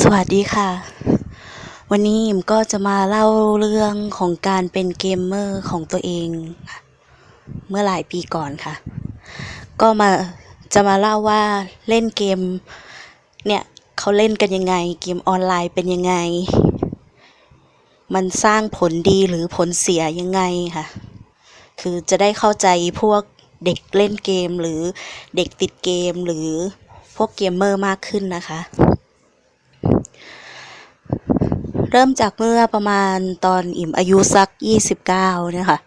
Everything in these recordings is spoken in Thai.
สวัสดีค่ะ วันนี้อิมก็จะมาเล่าเรื่องของการเป็นเกมเมอร์ของตัวเอง เมื่อหลายปีก่อนค่ะ ก็มาจะมาเล่าว่าเล่นเกม เนี่ยเขาเล่นกันยังไง เกมออนไลน์เป็นยังไง มันสร้างผลดีหรือผลเสียยังไงค่ะ คือจะได้เข้าใจพวกเด็กเล่นเกมหรือเด็กติดเกมหรือพวกเกมเมอร์มากขึ้นนะคะ เริ่มจากเมื่อประมาณตอนอิ่มอายุสัก 29เนี่ยค่ะ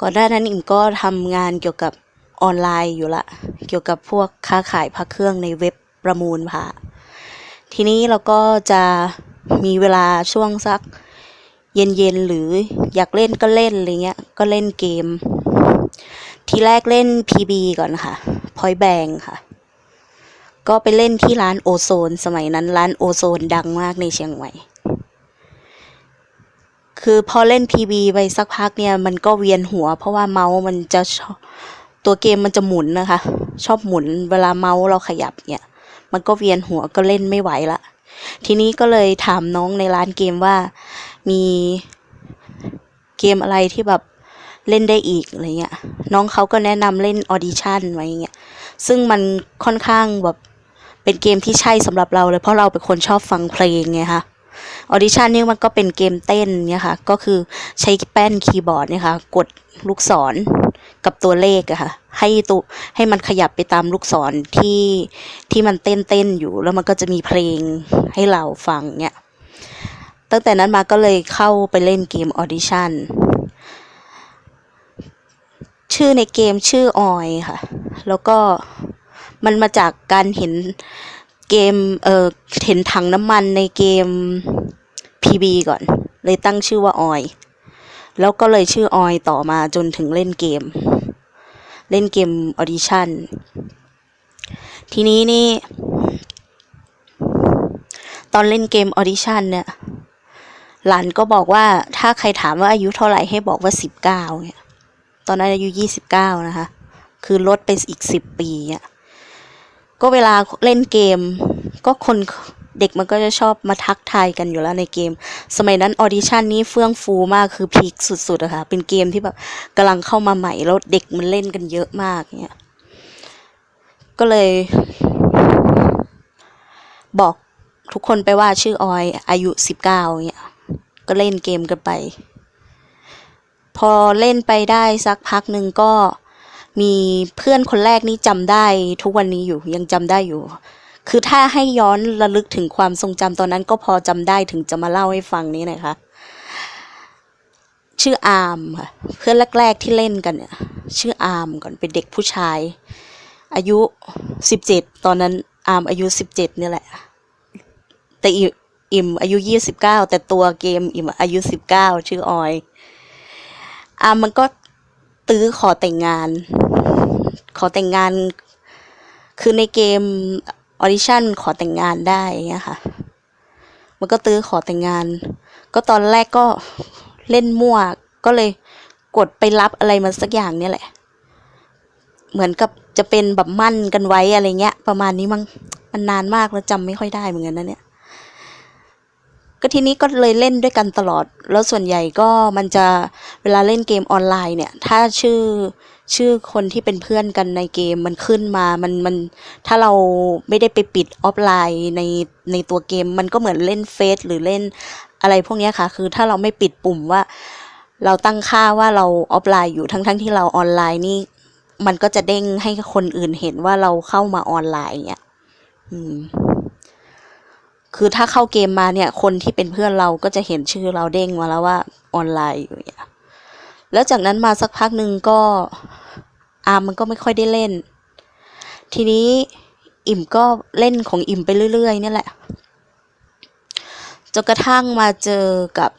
ก่อนหน้านั้นอิ่มก็ทำงานเกี่ยวกับออนไลน์อยู่ละ เกี่ยวกับพวกค้าขายพระเครื่องในเว็บประมูลพระทีนี้เราก็จะมีเวลาช่วงสักเย็นๆหรืออยากเล่นก็เล่นอะไรเงี้ย ก็เล่นเกม ทีแรกเล่น PB ก่อนค่ะ Point Bank ค่ะ ก็ไปเล่นที่ร้านโอโซน สมัยนั้นร้านโอโซนดังมากในเชียงใหม่ คือพอเล่น PB ไปสักพักเนี่ย มันก็เวียนหัว เพราะว่าเมาส์มันจะตัวเกมมันจะหมุนนะคะ ชอบหมุนเวลาเมาส์เราขยับเนี่ย มันก็เวียนหัวก็เล่นไม่ไหวละ ทีนี้ก็เลยถามน้องในร้านเกมว่ามีเกมอะไรที่แบบเล่นได้อีกอะไรเงี้ย น้องเขาก็แนะนำเล่นออดิชั่นไว้เงี้ย ซึ่งมันค่อนข้างแบบเป็นเกมที่ใช่สำหรับเราเลยเพราะเราเป็นคนชอบฟังเพลงไงคะ ออดิชันนี่มันก็เป็นเกมเต้นเนี่ยค่ะ ก็คือใช้แป้นคีย์บอร์ดเนี่ยค่ะ กดลูกศรกับตัวเลขอะค่ะ ให้ตัวให้มันขยับไปตามลูกศรที่ที่มันเต้นเต้นอยู่ แล้วมันก็จะมีเพลงให้เราฟังเนี่ยตั้งแต่นั้นมาก็เลยเข้าไปเล่นเกมออดิชั่นชื่อในเกมชื่อออยค่ะ แล้วก็มันมาจากการเห็น เกมเออเห็นถังน้ำมันในเกม PB ก่อน เลยตั้งชื่อว่าออย แล้วก็เลยชื่อออยต่อมาจนถึงเล่นเกม เล่นเกมออดิชั่นทีนี้นี่ ตอนเล่นเกมออดิชั่นเนี่ยหลานก็บอกว่าถ้าใครถามว่าอายุเท่าไหร่ให้บอกว่าสิบเก้าเนี่ย ตอนนั้นอายุยี่สิบเก้านะคะ คือลดไปอีกสิบปีเนี่ย ก็เวลาเล่นเกม ก็คนเด็กมันก็จะชอบมาทักทายกันอยู่แล้วในเกม สมัยนั้นออดิชั่นนี้เฟื่องฟูมากคือพีคสุดๆอะค่ะ เป็นเกมที่แบบกำลังเข้ามาใหม่แล้วเด็กมันเล่นกันเยอะมากเนี่ยก็เลย บอกทุกคนไปว่าชื่อออยอายุสิบเก้าเนี่ยก็เล่นเกมกันไป พอเล่นไปได้สักพักหนึ่งก็ มีเพื่อนคนแรกนี่จำได้ทุกวันนี้อยู่ยังจำได้อยู่ คือถ้าให้ย้อนระลึกถึงความทรงจำตอนนั้นก็พอจำได้ถึงจะมาเล่าให้ฟังนี้นะคะชื่ออาร์มค่ะเพื่อนแรก ๆที่เล่นกันเนี่ยชื่ออาร์มก่อนเป็นเด็กผู้ชาย อายุสิบเจ็ดตอนนั้นอาร์มอายุสิบเจ็ดนี่แหละ แต่อิมอายุยี่สิบเก้าแต่ตัวเกมอิมอายุสิบเก้าชื่อออยอาร์มมันก็ ตื้อขอแต่งงาน ขอแต่งงาน คือในเกมออดิชั่นขอแต่งงานได้เงี้ยค่ะ มันก็ตื้อขอแต่งงาน ก็ตอนแรกก็เล่นมั่ว ก็เลยกดไปรับอะไรมาสักอย่างเนี่ยแหละ เหมือนกับจะเป็นแบบมั่นกันไว้อะไรเงี้ย ประมาณนี้มั้ง มันนานมากแล้วจำไม่ค่อยได้เหมือนกันนะเนี่ย ก็ทีนี้ก็เลยเล่นด้วยกันตลอด แล้วส่วนใหญ่ก็มันจะเวลาเล่นเกมออนไลน์เนี่ย ถ้าชื่อชื่อคนที่เป็นเพื่อนกันในเกมมันขึ้นมา มันมันถ้าเราไม่ได้ไปปิดออฟไลน์ในในตัวเกม มันก็เหมือนเล่นเฟซหรือเล่นอะไรพวกนี้ค่ะ คือถ้าเราไม่ปิดปุ่มว่า เราตั้งค่าว่าเราออฟไลน์อยู่ทั้งทั้งที่เราออนไลน์นี่ มันก็จะเด้งให้คนอื่นเห็นว่าเราเข้ามาออนไลน์เนี่ยอืม คือถ้าเข้าเกมมาเนี่ย คนที่เป็นเพื่อนเราก็จะเห็นชื่อเราเด้งมาแล้วว่าออนไลน์อยู่เนี่ยแล้วจากนั้นมาสักพักหนึ่งก็อาร์มมันก็ไม่ค่อยได้เล่น ทีนี้อิ่มก็เล่นของอิ่มไปเรื่อยๆเนี่ยแหละจนกระทั่งมาเจอกับ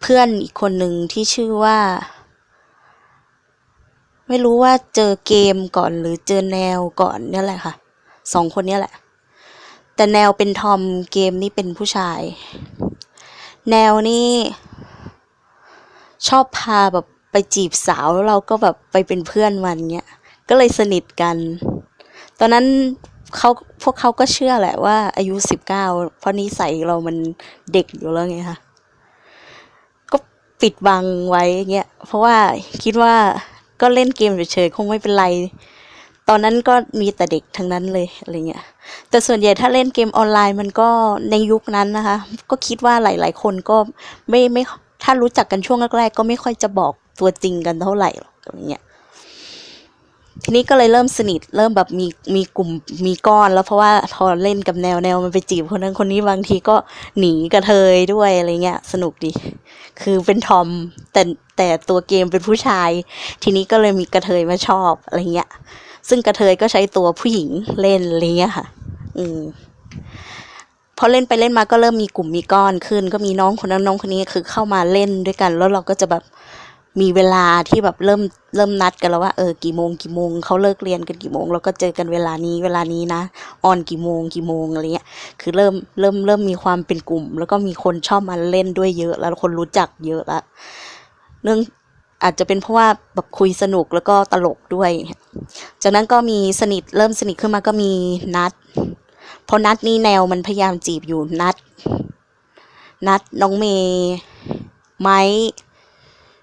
เพื่อนอีกคนหนึ่งที่ชื่อว่า ไม่รู้ว่าเจอเกมก่อนหรือเจอแนวก่อนเนี่ยแหละค่ะสองคนเนี้ยแหละ แต่แนวเป็นทอมเกมนี่เป็นผู้ชาย แนวนี่ชอบพาแบบไปจีบสาวแล้วเราก็แบบไปเป็นเพื่อนมันเนี้ยก็เลยสนิทกัน ตอนนั้นเขาพวกเขาก็เชื่อแหละว่า อายุสิบเก้าเพราะนิสัยเรามันเด็กอยู่แล้วไงคะก็ปิดบังไว้เงี้ยเพราะว่าคิดว่าก็เล่นเกมเฉยๆคงไม่เป็นไร ตอนนั้นก็มีแต่เด็กทั้งนั้นเลยอะไรเงี้ย แต่ส่วนใหญ่ถ้าเล่นเกมออนไลน์มันก็ในยุคนั้นนะคะ ก็คิดว่าหลาย ๆ คนก็ไม่ไม่ถ้ารู้จักกันช่วงแรกๆก็ไม่ค่อยจะบอกตัวจริงกันเท่าไหร่หรอกอะไรเงี้ยทีนี้ก็เลยเริ่มสนิท เริ่มแบบมีมีกลุ่มมีก้อน แล้วเพราะว่าพอเล่นกับแนวแนวมันไปจีบคนนั้นคนนี้บางทีก็หนีกระเทยด้วยอะไรเงี้ยสนุกดี คือเป็นทอมแต่แต่ตัวเกมเป็นผู้ชาย ทีนี้ก็เลยมีกระเทยมาชอบอะไรเงี้ย ซึ่งกระเทยก็ใช้ตัวผู้หญิงเล่นอะไรเงี้ยค่ะ อืมพอเล่นไปเล่นมาก็เริ่มมีกลุ่มมีก้อนขึ้น ก็มีน้องคนนั้นน้องคนนี้คือเข้ามาเล่นด้วยกัน แล้วเราก็จะแบบมีเวลาที่แบบเริ่มเริ่มนัดกันแล้วว่าเออกี่โมงกี่โมงเขาเลิกเรียนกันกี่โมงแล้วก็เจอกันเวลานี้เวลานี้นะออนกี่โมงกี่โมงอะไรเงี้ยคือเริ่มเริ่มเริ่มมีความเป็นกลุ่ม แล้วก็มีคนชอบมาเล่นด้วยเยอะ แล้วคนรู้จักเยอะละเรื่อง อาจจะเป็นเพราะว่าแบบคุยสนุกแล้วก็ตลกด้วย จากนั้นก็มีสนิทเริ่มสนิทขึ้นมาก็มีนัดเพราะนัดนี่แนวมันพยายามจีบอยู่นัด นัดน้องเมย์ไม้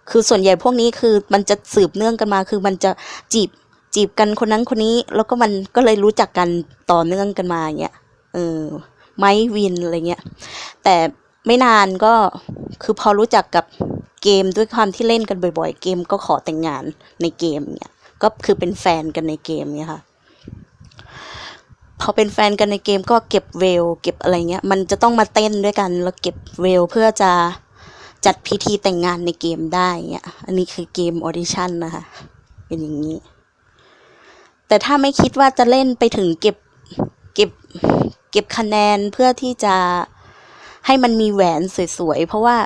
คือส่วนใหญ่พวกนี้คือมันจะสืบเนื่องกันมา คือมันจะจีบจีบกันคนนั้นคนนี้ แล้วก็มันก็เลยรู้จักกันต่อเนื่องกันมาอย่างเงี้ยเออไม้วินอะไรเงี้ยแต่ไม่นานก็คือพอรู้จักกับ เกมด้วยความที่เล่นกันบ่อย ๆ เกมก็ขอแต่งงานในเกมเนี่ยก็คือเป็นแฟนกันในเกมเนี่ยค่ะ พอเป็นแฟนกันในเกมก็เก็บเวล เก็บอะไรเงี้ย มันจะต้องมาเต้นด้วยกันแล้วเก็บเวลเพื่อจะจัดพิธีแต่งงานในเกมได้เงี้ย อันนี้คือเกมออดิชั่นนะคะ เป็นอย่างนี้ แต่ถ้าไม่คิดว่าจะเล่นไปถึงเก็บเก็บเก็บคะแนนเพื่อที่จะให้มันมีแหวนสวยๆ เพราะว่า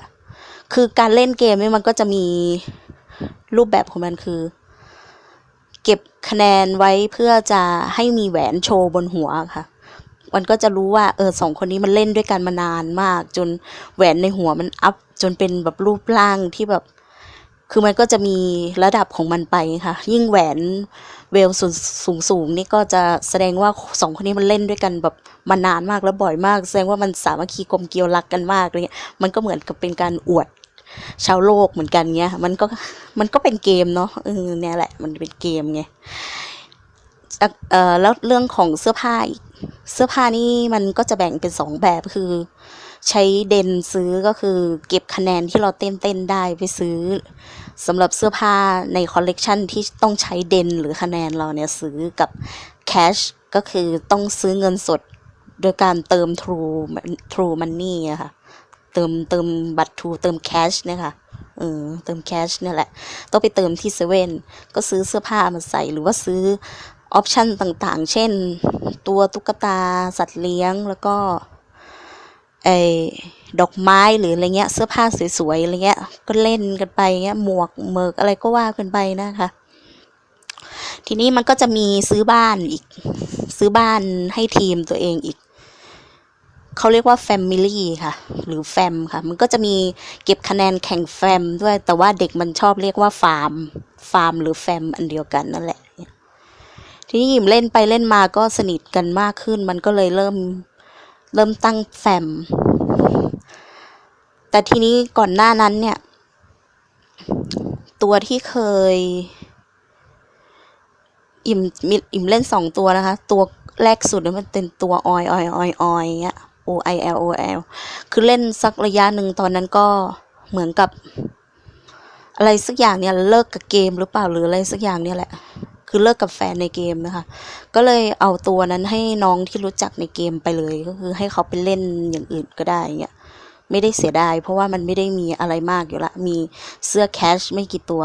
คือการเล่นเกมเนี่ยมันก็จะมีรูปแบบของมันคือ เก็บคะแนนไว้เพื่อจะให้มีแหวนโชว์บนหัวค่ะ มันก็จะรู้ว่าเออสองคนนี้มันเล่นด้วยกันมานานมาก จนแหวนในหัวมันอัพจนเป็นแบบรูปร่างที่แบบ คือมันก็จะมีระดับของมันไปค่ะ ยิ่งแหวนเวลสูงสูงสูงนี่ก็จะแสดงว่าสองคนนี้มันเล่นด้วยกันแบบมานานมากแล้วบ่อยมาก แสดงว่ามันสามัคคีกลมเกลียวรักกันมากเลยมันก็เหมือนกับเป็นการอวด ชาวโลกเหมือนกันเงี้ย มันก็มันก็เป็นเกมเนาะเออเนี่ยแหละ มันเป็นเกมไงเออแล้วเรื่องของเสื้อผ้าอีกเสื้อผ้านี่มันก็จะแบ่งเป็นสองแบบคือ ใช้เดนซื้อก็คือเก็บคะแนนที่เราเต้นเต้นได้ไปซื้อสำหรับเสื้อผ้าในคอลเลกชันที่ต้องใช้เดนหรือคะแนนเราเนี่ยซื้อกับแคชก็คือต้องซื้อเงินสดโดยการเติม True True Money อะค่ะ เติมเติมบัตร True เติมแคชเนี่ยค่ะเออเติมแคชเนี่ยแหละ ต้องไปเติมที่เซเว่นก็ซื้อเสื้อผ้ามาใส่หรือว่าซื้อออปชันต่างๆ เช่น ตัวตุ๊กตาสัตว์เลี้ยงแล้วก็ไอดอกไม้หรืออะไรเงี้ย เสื้อผ้าสวยๆอะไรเงี้ย ก็เล่นกันไปเงี้ยหมวกเมิกอะไรก็ว่ากันไปนะคะ ทีนี้มันก็จะมีซื้อบ้านอีก ซื้อบ้านให้ทีมตัวเองอีก เขาเรียกว่า Family ค่ะ หรือแฟมค่ะ มันก็จะมีเก็บคะแนนแข่งแฟมด้วย แต่ว่าเด็กมันชอบเรียกว่าฟาร์ม ฟาร์ม หรือแฟมอันเดียวกันนั่นแหละ ทีนี้ยิมเล่นไปเล่นมาก็สนิทกันมากขึ้น มันก็เลยเริ่มเริ่มตั้งแฟม แต่ทีนี้ก่อนหน้านั้นเนี่ย ตัวที่เคย อิ่มมีอิ่มเล่นสองตัวนะคะ ตัวแรกสุดเนี่ยมันเป็นตัวออยออยออยออยเงี้ย O I L O L คือเล่นสักระยะหนึ่งตอนนั้นก็เหมือนกับ อะไรสักอย่างเนี่ยเลิกกับเกมหรือเปล่าหรืออะไรสักอย่างเนี่ยแหละ คือเลิกกับแฟนในเกมนะคะ ก็เลยเอาตัวนั้นให้น้องที่รู้จักในเกมไปเลยก็คือให้เขาไปเล่นอย่างอื่นก็ได้เงี้ยไม่ได้เสียดายเพราะว่ามันไม่ได้มีอะไรมากอยู่ละ มีเสื้อแคชไม่กี่ตัว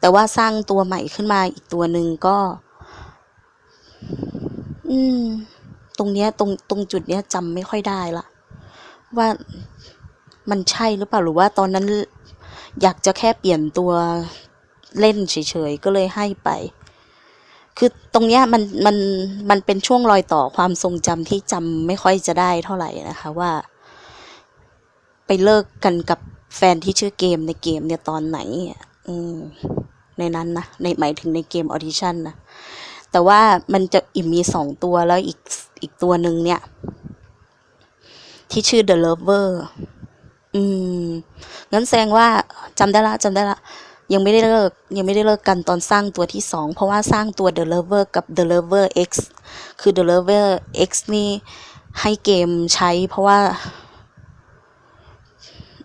แต่ว่าสร้างตัวใหม่ขึ้นมาอีกตัวหนึ่งก็ อืม ตรงเนี้ยตรงตรงจุดเนี้ยจำไม่ค่อยได้ละว่ามันใช่หรือเปล่าหรือว่าตอนนั้นอยากจะแค่เปลี่ยนตัวเล่นเฉยๆก็เลยให้ไป คือตรงเนี้ยมันมันมันเป็นช่วงรอยต่อความทรงจำที่จำไม่ค่อยจะได้เท่าไหร่นะคะว่า ไปเลิกกันกับแฟนที่ชื่อเกมในเกมเนี่ยตอนไหนอืมในนั้นนะในหมายถึงในเกมออดิชั่นนะ แต่ว่ามันจะอิ่มมีสองตัวแล้วอีกอีกตัวหนึ่งเนี่ย ที่ชื่อ The Lover อืม งั้นแสดงว่าจำได้ละจำได้ละ ยังไม่ได้เลิก ยังไม่ได้เลิกกันตอนสร้างตัวที่สองเพราะว่าสร้างตัว The Lover กับ The Lover X คือ The Lover X นี่ให้เกมใช้เพราะว่า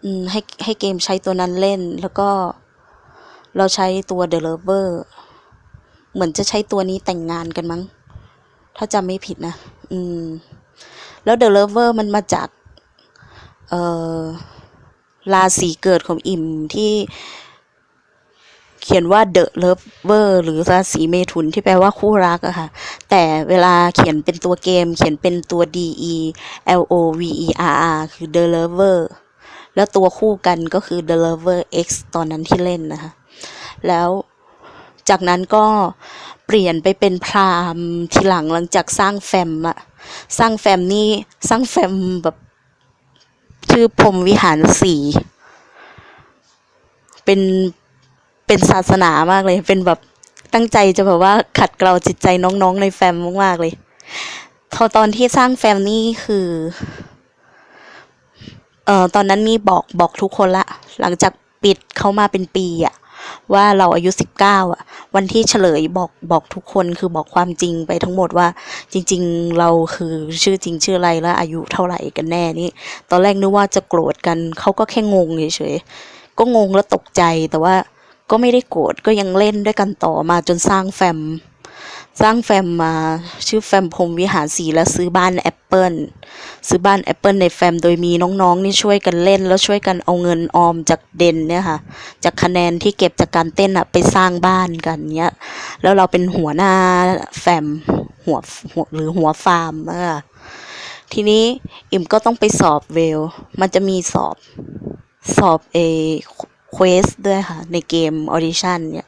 อืมให้ให้เกมใช้ตัวนั้นเล่นแล้วก็เราใช้ตัว The Lover เหมือนจะใช้ตัวนี้แต่งงานกันมั้ง ถ้าจำไม่ผิดนะ อืม แล้ว The Lover มันมาจาก เอ่อราศีเกิดของอิ่มที่เขียนว่า The Lover หรือราศีเมถุนที่แปลว่าคู่รักอะค่ะ แต่เวลาเขียนเป็นตัวเกม เขียนเป็นตัว D E L O V E R R คือ The Lover แล้วตัวคู่กันก็คือ The Lover X ตอนนั้นที่เล่นนะคะ แล้วจากนั้นก็เลี่ยนไปเป็นพราหมณ์ทีหลังหลังจากสร้างแฟมอะสร้างแฟมนี่สร้างแฟมแบบชื่อพรมวิหารสีเป็นเป็นศาสนามากเลย เป็นแบบตั้งใจจะแบบว่าขัดเกลาจิตใจน้องๆในแฟมมากๆเลย พอตอนที่สร้างแฟมนี่คือเอ่อตอนนั้นนี่บอกบอกทุกคนละ หลังจากปิดเขามาเป็นปีอะ ว่าเราอายุสิบเก้าอะวันที่เฉลยบอกบอกทุกคนคือบอกความจริงไปทั้งหมดว่า จริง ๆ เราคือชื่อจริงชื่ออะไรและอายุเท่าไหร่กันแน่นี่ตอนแรกนึกว่าจะโกรธกันเขาก็แค่งงเฉยๆก็งงแล้วตกใจแต่ว่าก็ไม่ได้โกรธก็ยังเล่นด้วยกันต่อมาจนสร้างแฟม สร้างแฟมมาชื่อแฟมพรมวิหารสีแล้วซื้อบ้านแอปเปิลซื้อบ้านแอปเปิลในแฟมโดยมีน้องๆนี่ช่วยกันเล่น แล้วช่วยกันเอาเงินออมจากเด่นเนี่ยค่ะ จากคะแนนที่เก็บจากการเต้นอะไปสร้างบ้านกันเนี้ย แล้วเราเป็นหัวหน้าแฟมหัวหัวหรือหัวฟาร์มอะทีนี้อิมก็ต้องไปสอบเวล มันจะมีสอบสอบเอเควสด้วยค่ะ ในเกมออดิชั่นเนี่ย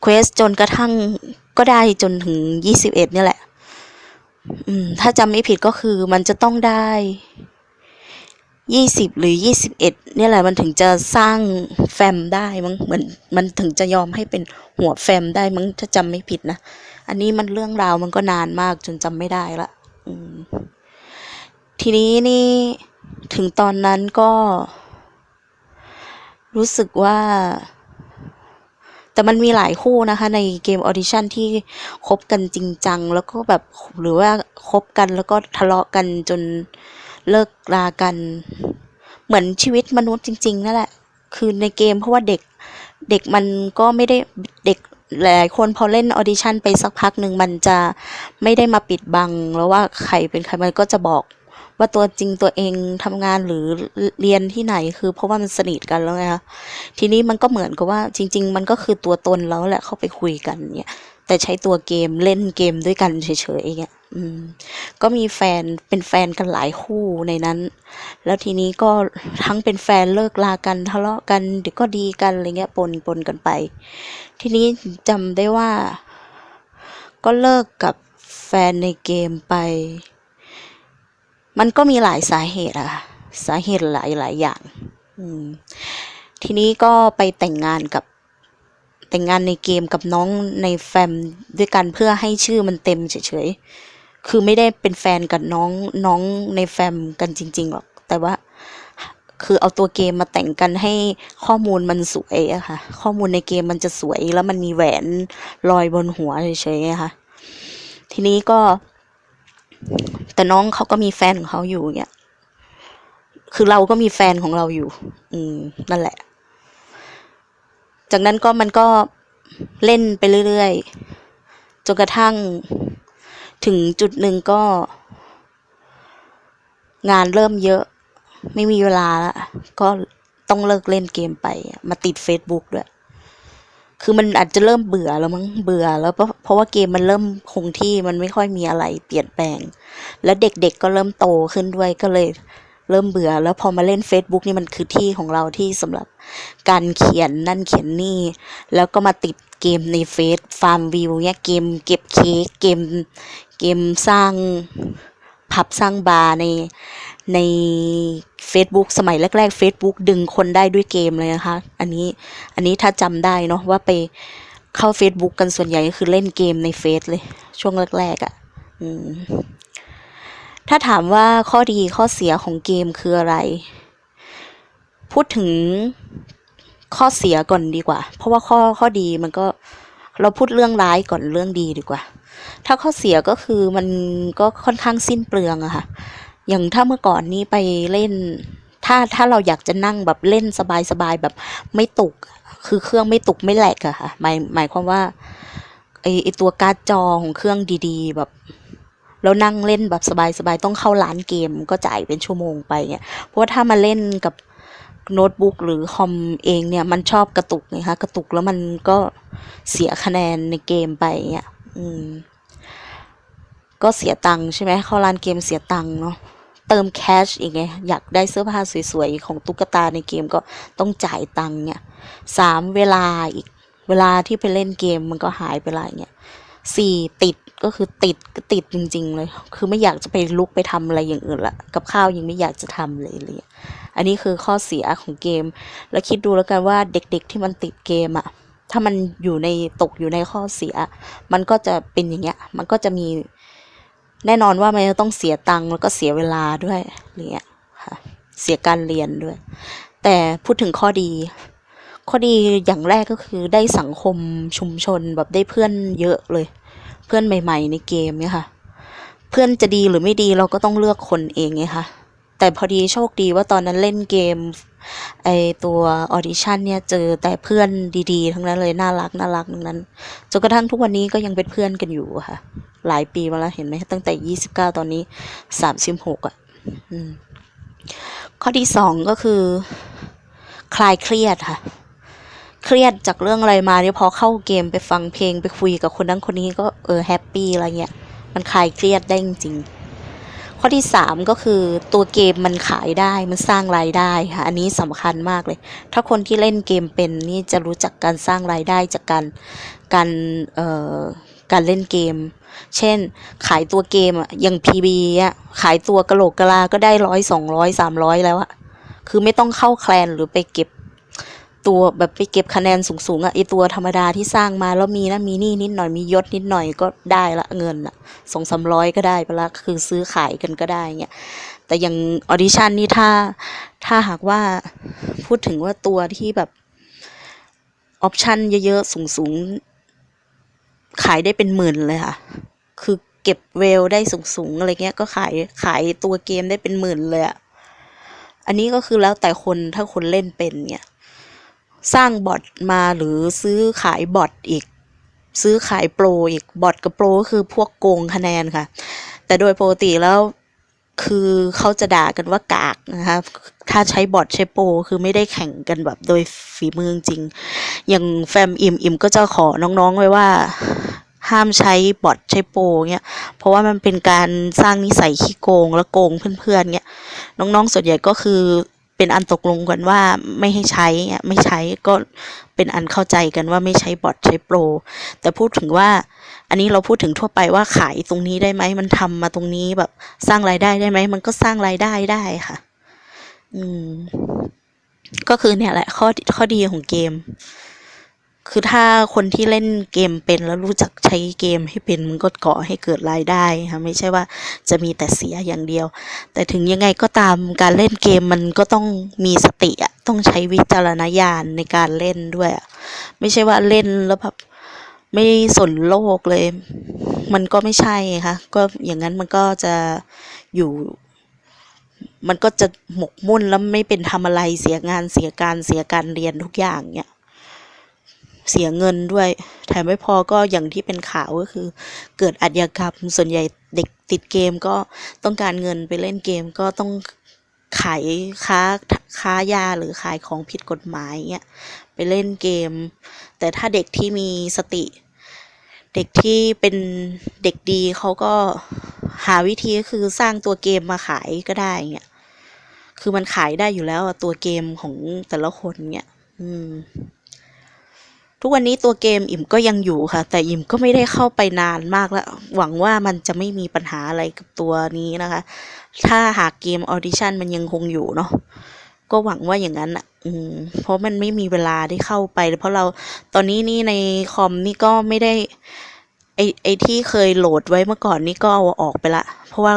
เควสจนกระทั่งก็ได้จนถึงยี่สิบเอ็ดเนี่ยแหละ อืม ถ้าจำไม่ผิดก็คือมันจะต้องได้ยี่สิบหรือยี่สิบเอ็ดเนี่ยแหละมันถึงจะสร้างแฟมได้มั้งเหมือนมันถึงจะยอมให้เป็นหัวแฟมได้มั้งถ้าจำไม่ผิดนะ อันนี้มันเรื่องราวมันก็นานมากจนจำไม่ได้ละอืมทีนี้นี่ถึงตอนนั้นก็ รู้สึกว่า แต่มันมีหลายคู่นะคะ ในเกมออดิชั่นที่คบกันจริงจัง แล้วก็แบบหรือว่าคบกันแล้วก็ทะเลาะกันจนเลิกรากัน เหมือนชีวิตมนุษย์จริง ๆ นั่นแหละ คือในเกมเพราะว่าเด็กเด็กมันก็ไม่ได้เด็กหลายคนพอเล่นออดิชั่นไปสักพักหนึ่งมันจะไม่ได้มาปิดบัง แล้วว่าใครเป็นใครมันก็จะบอก ว่าตัวจริงตัวเองทำงานหรือเรียนที่ไหนคือเพราะว่ามันสนิทกันแล้วไงคะทีนี้มันก็เหมือนกับว่าจริง ๆ มันก็คือตัวตนแล้วแหละเข้าไปคุยกันเนี่ยแต่ใช้ตัวเกมเล่นเกมด้วยกันเฉยๆเองี้ยอืมก็มีแฟนเป็นแฟนกันหลายคู่ในนั้น แล้วทีนี้ก็ทั้งเป็นแฟนเลิกลากันทะเลาะกันเดี๋ยวก็ดีกันอะไรเงี้ยปนปนกันไป ทีนี้จำได้ว่า ก็เลิกกับแฟนในเกมไป มันก็มีหลายสาเหตุอะสาเหตุหลายหลายอย่างทีนี้ก็ไปแต่งงานกับแต่งงานในเกมกับน้องในแฟมด้วยกันเพื่อให้ชื่อมันเต็มเฉยๆ คือไม่ได้เป็นแฟนกับน้องน้องในแฟมกันจริงๆหรอก แต่ว่าคือเอาตัวเกมมาแต่งกันให้ข้อมูลมันสวยอะค่ะ ข้อมูลในเกมมันจะสวยแล้วมันมีแหวนลอยบนหัวเฉยๆค่ะ ทีนี้ก็ แต่น้องเขาก็มีแฟนของเขาอยู่เนี่ยคือเราก็มีแฟนของเราอยู่ อืม นั่นแหละ จากนั้นก็มันก็เล่นไปเรื่อยๆ จนกระทั่งถึงจุดหนึ่งก็ งานเริ่มเยอะ ไม่มีเวลาละก็ต้องเลิกเล่นเกมไป มาติด Facebook ด้วย คือมันอาจจะเริ่มเบื่อแล้วมั้งเบื่อแล้วเพราะเพราะว่าเกมมันเริ่มคงที่มันไม่ค่อยมีอะไรเปลี่ยนแปลง แล้วเด็กๆก็เริ่มโตขึ้นด้วยก็เลย เริ่มเบื่อ แล้วพอมาเล่น Facebook นี่มันคือที่ของเราที่สำหรับการเขียนนั่นเขียนนี่ แล้วก็มาติดเกมในเฟซฟาร์มวิวเนี่ยเกมเก็บเค้กเกมเกมสร้างผับสร้างบาร์ใน ใน Facebook สมัยแรกๆ Facebook ดึงคนได้ด้วยเกมเลยนะคะ อันนี้อันนี้ถ้าจำได้เนาะว่าไปเข้า Facebook กันส่วนใหญ่ก็คือเล่นเกมในเฟซเลย ช่วงแรกๆอะ่ะถ้าถามว่าข้อดีข้อเสียของเกมคืออะไร พูดถึงข้อเสียก่อนดีกว่า เพราะว่าข้อข้อดีมันก็เราพูดเรื่องร้ายก่อนเรื่องดีดีกว่า ถ้าข้อเสียก็คือมันก็ค่อนข้างสิ้นเปลืองอะค่ะ อย่างถ้าเมื่อก่อนนี้ไปเล่น ถ้าถ้าเราอยากจะนั่งแบบเล่นสบายๆแบบไม่ตก คือเครื่องไม่ตกไม่แหลกอะค่ะ หมายหมายความว่าไอไอตัวการ์ดจอของเครื่องดีๆ แบบแล้วนั่งเล่นแบบสบายๆต้องเข้าร้านเกมก็จ่ายเป็นชั่วโมงไปเนี่ยเพราะว่าถ้ามาเล่นกับโน้ตบุ๊กหรือคอมเองเนี่ยมันชอบกระตุกไงคะกระตุกแล้วมันก็เสียคะแนนในเกมไปเนี่ยอืม ก็เสียตังค์ใช่ไหมเข้าร้านเกมเสียตังค์เนาะเติมแคชอีกไงอยากได้เสื้อผ้าสวยๆ ของตุ๊กตาในเกมก็ต้องจ่ายตังค์เนี่ยสามเวลาอีกเวลาที่ไปเล่นเกมมันก็หายไปละเนี่ยสี่ติดก็คือติดก็ติดจริง ๆ เลย คือไม่อยากจะไปลุกไปทำอะไรอย่างอื่นละกับข้าวยังไม่อยากจะทำเลยเลยอันนี้คือข้อเสียของเกม แล้วคิดดูแล้วกันว่าเด็กๆที่มันติดเกมอะถ้ามันอยู่ในตกอยู่ในข้อเสีย มันก็จะเป็นอย่างเงี้ย มันก็จะมี แน่นอนว่ามันจะต้องเสียตังค์แล้วก็เสียเวลาด้วยเนี่ยค่ะเสียการเรียนด้วย แต่พูดถึงข้อดี ข้อดีอย่างแรกก็คือได้สังคมชุมชนแบบได้เพื่อนเยอะเลย เพื่อนใหม่ ๆ ในเกมเนี่ยค่ะ เพื่อนจะดีหรือไม่ดีเราก็ต้องเลือกคนเองไงค่ะแต่พอดีโชคดีว่าตอนนั้นเล่นเกม ไอตัวออดิชั่นเนี่ยเจอแต่เพื่อนดีๆ ทั้งนั้นเลยน่ารักน่ารักทั้งนั้นจนกระทั่งทุกวันนี้ก็ยังเป็นเพื่อนกันอยู่ค่ะ หลายปีมาแล้วเห็นไหมตั้งแต่ยี่สิบเก้าตอนนี้สามสิบหกอะข้อที่สองก็คือ คลายเครียดค่ะ เครียดจากเรื่องอะไรมาเนี่ยพอเข้าเกมไปฟังเพลงไปคุยกับคนนั้นคนนี้ก็เออแฮปปี้อะไรเงี้ยมันคลายเครียดได้จริงๆ ข้อที่สามก็คือตัวเกมมันขายได้มันสร้างรายได้ค่ะ อันนี้สำคัญมากเลย ถ้าคนที่เล่นเกมเป็นนี่จะรู้จักการสร้างรายได้จากการการเอ่อการเล่นเกม เช่น ขายตัวเกมอะอย่าง PB อะขายตัวกระโหลกกะลาก็ได้ร้อยสองร้อยสามร้อยแล้วอะคือไม่ต้องเข้าแคลนหรือไปเก็บ ตัวแบบไปเก็บคะแนนสูงๆอะไอตัวธรรมดาที่สร้างมาแล้วมีนะมีนี่นิดหน่อยมียศนิดหน่อยก็ได้ละเงินอะสองสามร้อยก็ได้ไปละคือซื้อขายกันก็ได้เงี้ยแต่อย่างออดิชันนี่ถ้าถ้าหากว่าพูดถึงว่าตัวที่แบบออปชันเยอะๆสูงๆขายได้เป็นหมื่นเลยค่ะ คือเก็บเวลได้สูงๆอะไรเงี้ยก็ขายขายตัวเกมได้เป็นหมื่นเลยอะอันนี้ก็คือแล้วแต่คนถ้าคนเล่นเป็นเนี่ย สร้างบอทมาหรือซื้อขายบอทอีก ซื้อขายโปรอีกบอทกับโปรก็คือพวกโกงคะแนนค่ะ แต่โดยปกติแล้วคือเขาจะด่ากันว่ากากนะคะถ้าใช้บอทใช้โปรคือไม่ได้แข่งกันแบบโดยฝีมือจริง อย่างแฟมอิมอิมก็จะขอน้องๆไว้ว่าห้ามใช้บอทใช้โปรเงี้ย เพราะว่ามันเป็นการสร้างนิสัยขี้โกงและโกงเพื่อนๆเงี้ย น้องๆส่วนใหญ่ก็คือ เป็นอันตกลงกันว่าไม่ให้ใช้เงี้ยไม่ใช้ก็เป็นอันเข้าใจกันว่าไม่ใช้บอทใช้โปร แต่พูดถึงว่าอันนี้เราพูดถึงทั่วไปว่าขายตรงนี้ได้ไหมมันทำมาตรงนี้แบบสร้างรายได้ได้ไหมมันก็สร้างรายได้ได้ค่ะ อืม ก็คือเนี่ยแหละข้อข้อดีของเกม คือถ้าคนที่เล่นเกมเป็นแล้วรู้จักใช้เกมให้เป็นมันก็ก่อให้เกิดรายได้ค่ะไม่ใช่ว่าจะมีแต่เสียอย่างเดียว แต่ถึงยังไงก็ตามการเล่นเกมมันก็ต้องมีสติอะต้องใช้วิจารณญาณในการเล่นด้วยอะไม่ใช่ว่าเล่นแล้วแบบไม่สนโลกเลย มันก็ไม่ใช่ค่ะก็อย่างนั้นมันก็จะอยู่มันก็จะหมกมุ่นแล้วไม่เป็นทำอะไรเสียงานเสียการเสียการเรียนทุกอย่างเนี่ย เสียเงินด้วย แถมไม่พอก็อย่างที่เป็นข่าวก็คือ เกิดอาชญากรรมส่วนใหญ่เด็กติดเกมก็ต้องการเงินไปเล่นเกมก็ต้องขายค้าค้ายาหรือขายของผิดกฎหมายเงี้ยไปเล่นเกม แต่ถ้าเด็กที่มีสติ เด็กที่เป็นเด็กดีเขาก็หาวิธีก็คือสร้างตัวเกมมาขายก็ได้เงี้ยคือมันขายได้อยู่แล้วตัวเกมของแต่ละคนเงี้ย อืม ทุกวันนี้ตัวเกมอิ่มก็ยังอยู่ค่ะ แต่อิ่มก็ไม่ได้เข้าไปนานมากแล้ว หวังว่ามันจะไม่มีปัญหาอะไรกับตัวนี้นะคะ ถ้าหากเกมออดิชั่นมันยังคงอยู่เนาะก็หวังว่าอย่างนั้นอะอืมเพราะมันไม่มีเวลาได้เข้าไป เพราะเราตอนนี้นี่ในคอมนี่ก็ไม่ได้ ไอไอที่เคยโหลดไว้เมื่อก่อนนี่ก็เอาออกไปละ เพราะว่า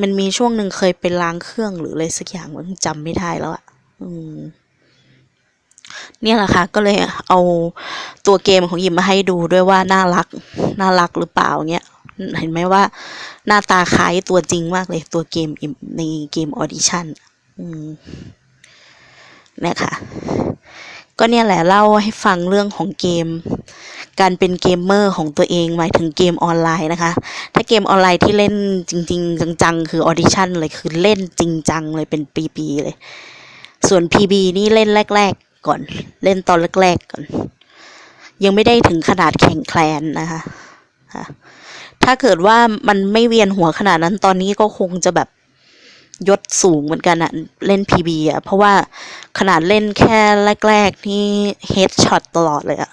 มันมีช่วงหนึ่งเคยไปล้างเครื่องหรืออะไรสักอย่างมันจำไม่ได้แล้วอะ อืม เนี่ยแหละค่ะก็เลยเอาตัวเกมของยิมมาให้ดูด้วยว่าน่ารักน่ารักหรือเปล่าเงี้ยเห็นไหมว่า หน้าตาคล้ายตัวจริงมากเลยตัวเกมอิมในเกมออดิชั่นนี่ค่ะก็เนี่ยแหละเล่าให้ฟังเรื่องของเกม การเป็นเกมเมอร์ของตัวเองหมายถึงเกมออนไลน์นะคะ ถ้าเกมออนไลน์ที่เล่นจริง ๆ จังๆ คือออดิชั่นเลยคือเล่นจริงจังเลยเป็นปีๆเลย ส่วน PB นี่เล่นแรก ๆ ก่อน เล่นตอนแรกๆก่อน ยังไม่ได้ถึงขนาดแข่งแคลนนะคะถ้าเกิดว่ามันไม่เวียนหัวขนาดนั้นตอนนี้ก็คงจะแบบยศสูงเหมือนกันอะเล่น PB อะเพราะว่าขนาดเล่นแค่แรก ๆ นี่เฮดช็อตตลอดเลยอะ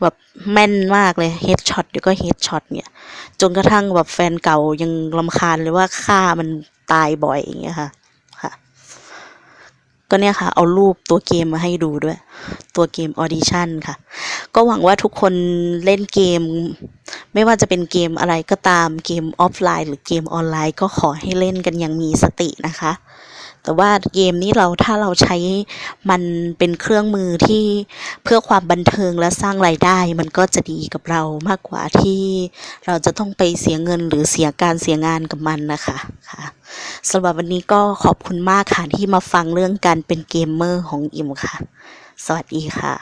แบบแม่นมากเลยเฮดช็อตเดี๋ยวก็เฮดช็อตเนี่ย จนกระทั่งแบบแฟนเก่ายังรำคาญเลยว่าฆ่ามันตายบ่อยอย่างเงี้ยค่ะ ก็เนี่ยค่ะ เอารูปตัวเกมมาให้ดูด้วย ตัวเกมออดิชั่นค่ะ ก็หวังว่าทุกคนเล่นเกม ไม่ว่าจะเป็นเกมอะไรก็ตามเกมออฟไลน์ หรือเกมออนไลน์ ก็ขอให้เล่นกันอย่างมีสตินะคะ แต่ว่าเกมนี้เราถ้าเราใช้มันเป็นเครื่องมือที่เพื่อความบันเทิงและสร้างรายได้ มันก็จะดีกับเรามากกว่าที่เราจะต้องไปเสียเงินหรือเสียการเสียงานกับมันนะคะค่ะสำหรับวันนี้ก็ขอบคุณมากค่ะที่มาฟังเรื่องการเป็นเกมเมอร์ของอิมค่ะ สวัสดีค่ะ